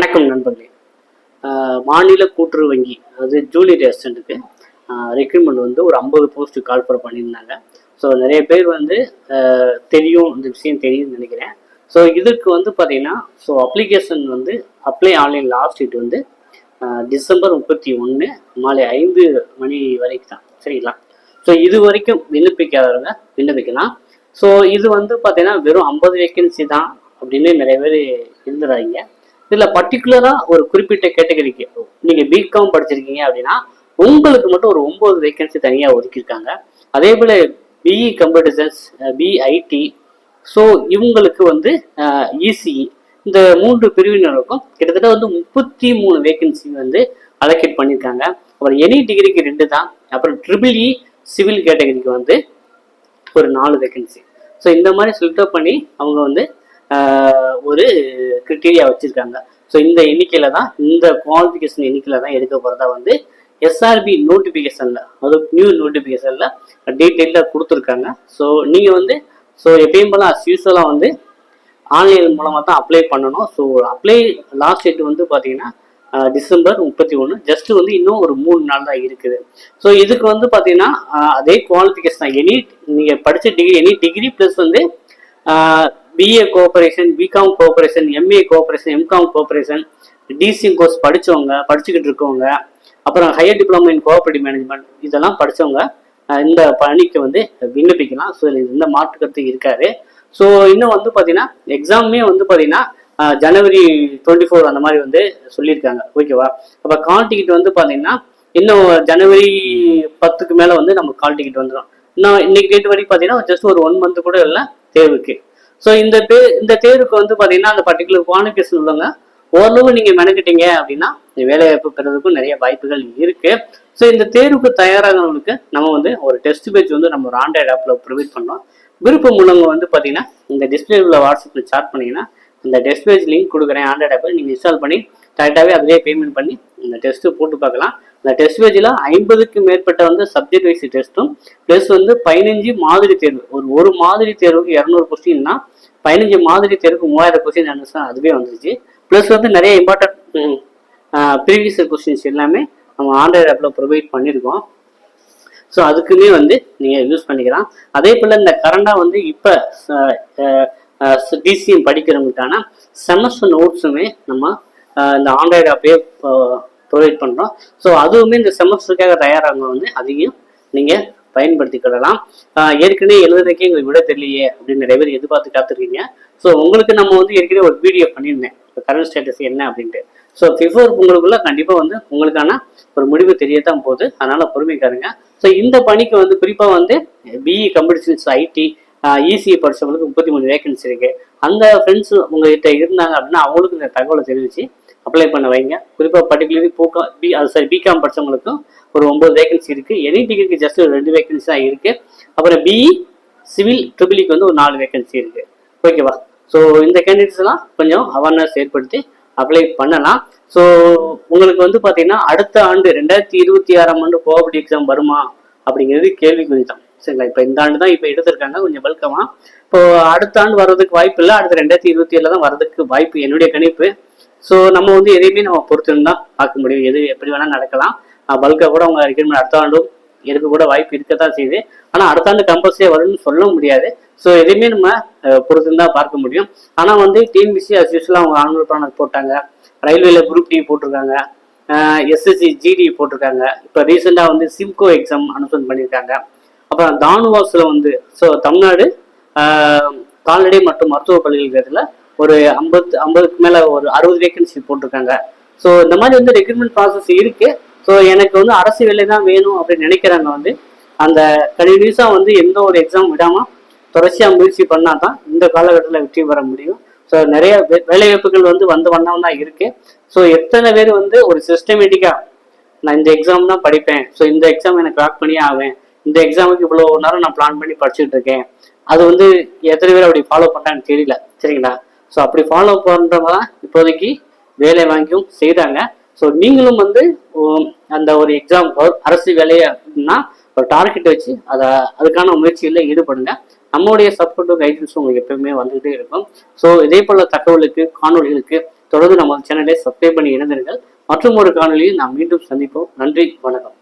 வணக்கம் நண்பர்களே. மாநில கூட்டுறவு வங்கி அதாவது ஜூனியர் அசிஸ்டண்ட்டுக்கு ரெக்ரூட்மெண்ட் வந்து ஒரு ஐம்பது போஸ்ட்டு கால் பண்ண பண்ணியிருந்தாங்க. ஸோ நிறைய பேர் வந்து தெரியும் இந்த விஷயம் தெரியும்னு நினைக்கிறேன். ஸோ இதுக்கு வந்து பார்த்தீங்கன்னா ஸோ அப்ளிகேஷன் வந்து அப்ளை ஆன்லைன் லாஸ்ட் டேட் வந்து டிசம்பர் முப்பத்தி ஒன்று மாலை ஐந்து மணி வரைக்கும் தான் சரிங்களா? ஸோ இது வரைக்கும் விண்ணப்பிக்காதவங்க விண்ணப்பிக்கலாம். ஸோ இது வந்து பார்த்தீங்கன்னா வெறும் ஐம்பது வேக்கன்சி தான் அப்படின்னு நிறைய பேர் இருந்துடுறாங்க இதில் பர்டிகுலரா ஒரு குறிப்பிட்ட கேட்டகரிக்கு நீங்கள் பிகாம் படிச்சிருக்கீங்க அப்படின்னா உங்களுக்கு மட்டும் ஒரு ஒன்பது வேகன்சி தனியாக ஒதுக்கியிருக்காங்க. அதே போல் BE computer science BIT so இவங்களுக்கு வந்து இசிஇ இந்த மூன்று பிரிவினருக்கும் கிட்டத்தட்ட வந்து முப்பத்தி மூணு வேகன்சி வந்து அலோகேட் பண்ணியிருக்காங்க. அப்புறம் எனி டிகிரிக்கு ரெண்டு தான். அப்புறம் ட்ரிபிள் இ சிவில் கேட்டகரிக்கு வந்து ஒரு நாலு வேகன்சி ஸோ இந்த மாதிரி ஃபில்டர் பண்ணி அவங்க வந்து ஒரு கிரிட்டீரியா வச்சுருக்காங்க. ஸோ இந்த எண்ணிக்கையில் தான் இந்த குவாலிஃபிகேஷன் எண்ணிக்கையில் தான் எடுக்க போகிறதா வந்து எஸ்ஆர்பி நோட்டிஃபிகேஷனில் அது நியூ நோட்டிஃபிகேஷனில் டீட்டெயிலாக கொடுத்துருக்காங்க. ஸோ நீங்கள் வந்து ஸோ எப்பயும் போல அஸ் யூஸ்வலாக வந்து ஆன்லைன் மூலமாக தான் அப்ளை பண்ணணும். ஸோ அப்ளை லாஸ்ட் டேட் வந்து பார்த்தீங்கன்னா டிசம்பர் முப்பத்தி ஒன்று ஜஸ்ட் வந்து இன்னும் ஒரு மூணு நாள் தான் இருக்குது. ஸோ இதுக்கு வந்து பார்த்தீங்கன்னா அதே குவாலிஃபிகேஷன் தான். எனி நீங்கள் படித்த டிகிரி எனி டிகிரி ப்ளஸ் வந்து BA cooperation BCom cooperation MA cooperation MCom cooperation DCM course படித்தவங்க படிச்சுக்கிட்டு இருக்கவங்க அப்புறம் higher diploma in cooperative management இதெல்லாம் படித்தவங்க இந்த பணிக்கு வந்து விண்ணப்பிக்கலாம். ஸோ இந்த மாற்று கருத்து இருக்காது ஸோ இன்னும் வந்து பார்த்தீங்கன்னா எக்ஸாமே வந்து பார்த்தீங்கன்னா ஜனவரி டுவெண்ட்டி ஃபோர் அந்த மாதிரி வந்து சொல்லியிருக்காங்க. ஓகேவா அப்போ கால் டிக்கெட் வந்து பார்த்தீங்கன்னா இன்னும் ஜனவரி பத்துக்கு மேலே வந்து நம்ம கால் டிக்கெட் வந்துடும் இன்னும் இன்னைக்கு டேட் வரைக்கும் பார்த்தீங்கன்னா ஜஸ்ட் ஒரு ஒன் மந்த் கூட இல்லை தேர்வுக்கு. ஸோ இந்த பே இந்த தேர்வுக்கு வந்து பார்த்தீங்கன்னா அந்த பர்டிகுலர் குவாலிஃபிகேஷன் உள்ளவங்க ஓரளவு நீங்கள் மெனக்கிட்டீங்க அப்படின்னா வேலைவாய்ப்பு பெறதுக்கும் நிறைய வாய்ப்புகள் இருக்கு. ஸோ இந்த தேர்வுக்கு தயாராகிறவங்களுக்கு நம்ம வந்து ஒரு டெஸ்ட் பேஜ் வந்து நம்ம ஒரு ஆண்ட்ராய்டு ஆப்பில் ப்ரொவைட் பண்ணோம். விருப்பம் உள்ளவங்க வந்து பார்த்தீங்கன்னா இந்த டிஸ்பிளே உள்ள வாட்ஸ்அப்பில் சாட் பண்ணீங்கன்னா இந்த டெஸ்ட் பேஜ் லிங்க் கொடுக்குறேன் ஆண்ட்ராய்ட் ஆப்பில் நீங்கள் இன்ஸ்டால் பண்ணி கரெக்டாகவே அதிலே பேமெண்ட் பண்ணி இந்த டெஸ்ட்டு போட்டு பார்க்கலாம். இந்த டெஸ்ட் பேஜில் ஐம்பதுக்கு மேற்பட்ட வந்து சப்ஜெக்ட் வைஸ் டெஸ்ட்டும் ப்ளஸ் வந்து பதினஞ்சு மாதிரி தேர்வு. ஒரு ஒரு மாதிரி தேர்வுக்கு இரநூறு கொஸ்டின்னா பதினஞ்சு மாதிரி தேர்வுக்கு மூவாயிரம் கொஸ்டின் ஆன்சர் அதுவே வந்துருச்சு. ப்ளஸ் வந்து நிறைய இம்பார்ட்டன்ட் ப்ரீவியஸ் கொஸ்டின்ஸ் எல்லாமே நம்ம ஆண்ட்ராய்டு ஆப்பில் ப்ரொவைட் பண்ணியிருக்கோம் ஸோ அதுக்குமே வந்து நீங்கள் யூஸ் பண்ணிக்கலாம். அதே போல் இந்த கரண்டாக வந்து இப்போ டிசிஎம் படிக்கிறவங்களுக்கான செமஸ்டர் நோட்ஸுமே நம்ம இந்த ஆண்ட்ராய்டு ஆப்பே ப்ரொவைட் பண்ணுறோம் ஸோ அதுவுமே இந்த செமஸ்டருக்காக தயாராக வந்து அதையும் நீங்கள் பயன்படுத்திக்கிடலாம் ஏற்கனவே எழுதுறதுக்கே எங்களுக்கு விட தெரியலையே அப்படின்னு நிறைய பேர் எதிர்பார்த்து காத்திருக்கீங்க. ஸோ உங்களுக்கு நம்ம வந்து ஏற்கனவே ஒரு வீடியோ பண்ணியிருந்தேன். இப்போ கரண்ட் ஸ்டேட்டஸ் என்ன அப்படின்ட்டு. ஸோ பிஃபோர் உங்களுக்குள்ள கண்டிப்பாக வந்து உங்களுக்கான ஒரு முடிவு தெரியத்தான் போகுது. அதனால பொறுமைக்காருங்க ஸோ இந்த பணிக்கு வந்து குறிப்பாக வந்து BE computer science IT ECE படித்தவங்களுக்கு முப்பத்தி மூணு வேகன்சி இருக்கு. அந்த ஃப்ரெண்ட்ஸ் உங்ககிட்ட இருந்தாங்க அப்படின்னா அவங்களுக்கு இந்த தகவலை தெரிவிச்சு அப்ளை பண்ண வைங்க. குறிப்பாக பர்டிகுலர்லி பூக்கா பி அது சரி பிகாம் படிச்சவங்களுக்கும் ஒரு ஒம்பது வேகன்சி இருக்கு. எனி டிகிரிக்கு ஜஸ்ட் ஒரு ரெண்டு வேகன்சி தான் இருக்கு. அப்புறம் பிஇ சிவில் ட்ரிபிளிக்கு வந்து ஒரு நாலு வேகன்சி இருக்கு. ஓகேவா ஸோ இந்த கேண்டிடேட்ஸ்லாம் கொஞ்சம் அவேர்னஸ் ஏற்படுத்தி அப்ளை பண்ணலாம். ஸோ உங்களுக்கு வந்து பார்த்தீங்கன்னா அடுத்த ஆண்டு ரெண்டாயிரத்தி இருபத்தி ஆறாம் ஆண்டு கோஆபரேட்டிவ் எக்ஸாம் வருமா அப்படிங்கிறது கேள்விக்குறி தான் சரிங்களா? இப்போ இந்த ஆண்டு தான் இப்போ எடுத்திருக்காங்க. கொஞ்சம் வெல்கமாக இப்போ அடுத்த ஆண்டு வர்றதுக்கு வாய்ப்பு இல்லை. அடுத்த ரெண்டாயிரத்தி இருபத்தி ஏழில் தான் வர்றதுக்கு வாய்ப்பு என்னுடைய கணிப்பு. ஸோ நம்ம வந்து எதையுமே நம்ம பொறுத்து தான் பார்க்க முடியும். எது எப்படி வேணால் நடக்கலாம். பல்கை கூட அவங்க ரெக்ரூட்மெண்ட் அடுத்த ஆண்டும் எதுக்கு கூட வாய்ப்பு இருக்க தான் செய்யுது. ஆனால் அடுத்த ஆண்டு கம்பல்சரியாக வரும்னு சொல்ல முடியாது. ஸோ எதையுமே நம்ம பொறுத்து தான் பார்க்க முடியும். ஆனால் வந்து டிஎன்பிசி அஸ் யூஸ்வலாக அவங்க ஆன்வல் பிளானர் போட்டாங்க. ரயில்வேல குரூப் டி போட்டிருக்காங்க. எஸ்எஸ்சி ஜிடி போட்டிருக்காங்க. இப்போ ரீசெண்டாக வந்து சிம்கோ எக்ஸாம் அனுசன் பண்ணியிருக்காங்க. அப்புறம் தானுவாஸில் வந்து ஸோ தமிழ்நாடு கால்நடை மற்றும் மருத்துவ பள்ளிகள் ஒரு ஐம்பத்து ஐம்பதுக்கு மேலே ஒரு அறுபது வேகன்சி போட்டிருக்காங்க. ஸோ இந்த மாதிரி வந்து ரெக்ரூட்மெண்ட் ப்ராசஸ் இருக்கு. ஸோ எனக்கு வந்து அரசு வேலை தான் வேணும் அப்படின்னு நினைக்கிறாங்க வந்து அந்த கண்டினியூஸாக வந்து எந்த ஒரு எக்ஸாம் விடாமல் தொடர்ச்சியாக முயற்சி பண்ணால் தான் இந்த காலகட்டத்தில் வெற்றி பெற முடியும். ஸோ நிறைய வே- வேலைவாய்ப்புகள் வந்து வந்த வண்ணம் தான் இருக்கு. ஸோ எத்தனை பேர் வந்து ஒரு சிஸ்டமேட்டிக்காக நான் இந்த எக்ஸாம் தான் படிப்பேன். ஸோ இந்த எக்ஸாம் எனக்கு கிராக் பண்ணியே ஆவேன். இந்த எக்ஸாமுக்கு இவ்வளோ நேரம் நான் பிளான் பண்ணி படிச்சுட்டு இருக்கேன். அது வந்து எத்தனை பேர் அப்படி ஃபாலோ பண்ணான்னு தெரியல. சரிங்களா? ஸோ அப்படி ஃபாலோ பண்ணுறவங்க தான் இப்போதைக்கு வேலை வாங்கியும் செய்கிறாங்க ஸோ நீங்களும் வந்து அந்த ஒரு எக்ஸாம் அரசு வேலையா ஒரு டார்கெட் வச்சு அதை அதுக்கான முயற்சிகளில் ஈடுபடுங்க. நம்மளுடைய சப்போர்ட்டும் கைடன்ஸும் உங்களுக்கு எப்பவுமே வந்துகிட்டே இருக்கும். ஸோ இதே போல தகவலுக்கு காணொளிகளுக்கு தொடர்ந்து நம்ம சேனலை சப்ஸ்கிரைப் பண்ணி இணைந்திருங்கள். மற்றும் ஒரு காணொலியில் நாம் மீண்டும் சந்திப்போம். நன்றி வணக்கம்.